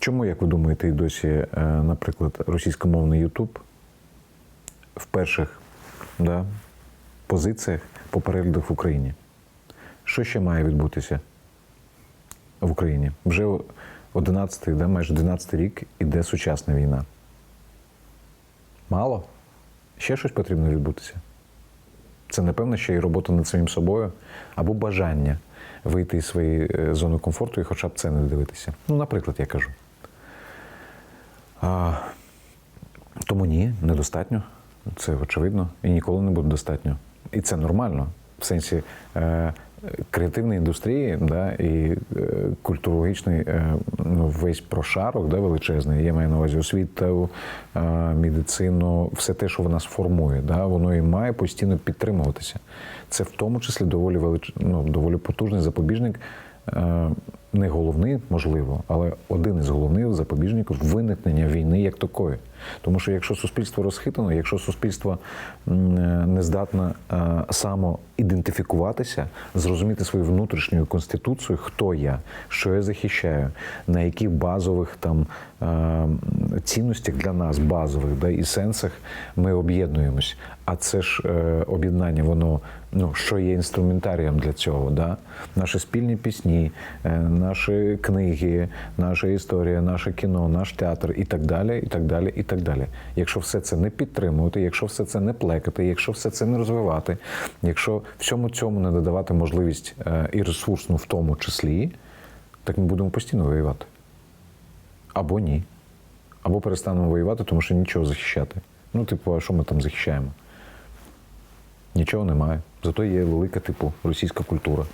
Чому, як ви думаєте, і досі, е, наприклад, російськомовний Ютуб в перших да, позиціях по переглядах в Україні? Що ще має відбутися в Україні? Вже 11, да, майже 12 рік іде сучасна війна. Мало? Ще щось потрібно відбутися? Це, напевно, ще й робота над самим собою або бажання вийти із своєї е, зони комфорту і хоча б це не дивитися. Ну, наприклад, я кажу. А, тому ні, недостатньо. Це очевидно. І ніколи не буде достатньо. І це нормально. В сенсі е, креативної індустрії да, і е, культурологічний е, ну, весь прошарок да, величезний. Я маю на увазі освіту, е, медицину, все те, що вона сформує, да, воно і має постійно підтримуватися. Це в тому числі доволі велич... ну, доволі потужний запобіжник. Е, не головний, можливо, але один із головних запобіжників виникнення війни як такої. Тому що якщо суспільство розхитано, якщо суспільство е, не здатне е, само ідентифікуватися, зрозуміти свою внутрішню конституцію, хто я, що я захищаю, на яких базових там е, цінностях для нас базових да, і сенсах ми об'єднуємось. А це ж об'єднання, воно ну що є інструментарієм для цього, да? наші спільні пісні, наші книги, наша історія, наше кіно, наш театр і так далі, і так далі, і так далі. Якщо все це не підтримувати, якщо все це не плекати, якщо все це не розвивати, якщо всьому цьому не додавати можливість е, і ресурсну в тому числі, так ми будемо постійно воювати. Або ні. Або перестанемо воювати, тому що нічого захищати. Ну, типу, а що ми там захищаємо? Нічого немає. Зато є велика, типу, російська культура.